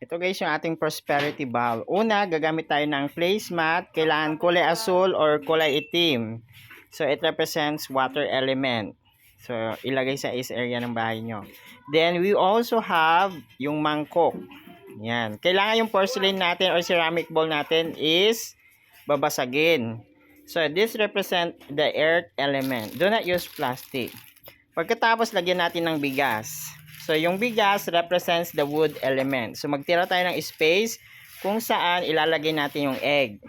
Ito guys yung ating prosperity ball. Una, gagamit tayo ng placemat. Kailangan kulay asul or kulay itim. So, it represents water element. So, ilagay sa is area ng bahay nyo. Then, we also have yung mangkok. Yan. Kailangan yung porcelain natin or ceramic bowl natin is babasagin. So, this represent the earth element. Do not use plastic. Pagkatapos, lagyan natin ng bigas. So, yung bigas represents the wood element. So, magtira tayo ng space kung saan ilalagay natin yung egg.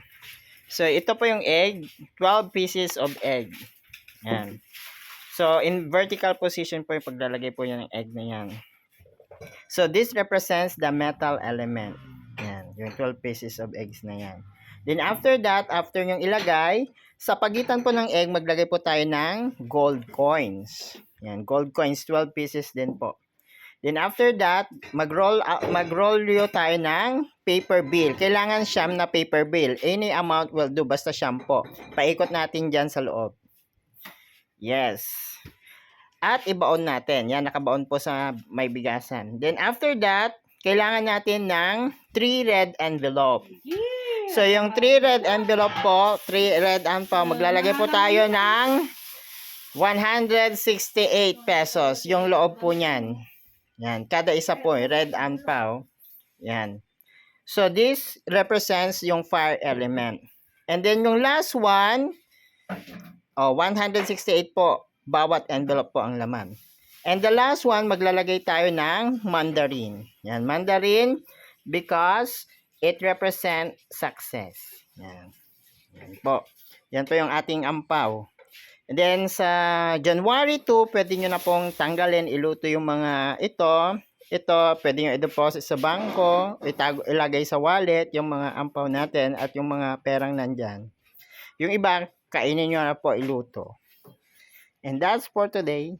So, ito po yung egg. 12 pieces of egg. Yan. So, in vertical position po yung paglalagay po yan ng egg na yan. So, this represents the metal element. Yan. Yung 12 pieces of eggs na yan. Then, after that, after yung ilagay, sa pagitan po ng egg, maglagay po tayo ng gold coins. Yan, gold coins, 12 pieces din po. Then after that, mag-roll uh, mag-roll yo tayo ng paper bill. Kailangan siyam na paper bill. Any amount will do basta siyam po. Paikot natin diyan sa loob. Yes. At ibaon natin. Yan nakabaon po sa may bigasan. Then after that, kailangan natin ng 3 red envelope. So yung 3 red envelope po, 3 red envelope, maglalagay po tayo ng 168 pesos. Yung loob po niyan. Yan, kada isa po, eh, red and pau. Yan. So this represents yung fire element. And then yung last one, oh, 168 po, bawat envelope po ang laman. And the last one, maglalagay tayo ng mandarin. Yan, mandarin because it represent success. Yan. Yan po. Yan po yung ating ampaw. And then sa January 2, pwede nyo na pong tanggalin, iluto yung mga ito. Ito, pwede nyo i-deposit sa bangko, itago, ilagay sa wallet, yung mga ampaw natin at yung mga perang nandyan. Yung iba, kainin nyo na po iluto. And that's for today.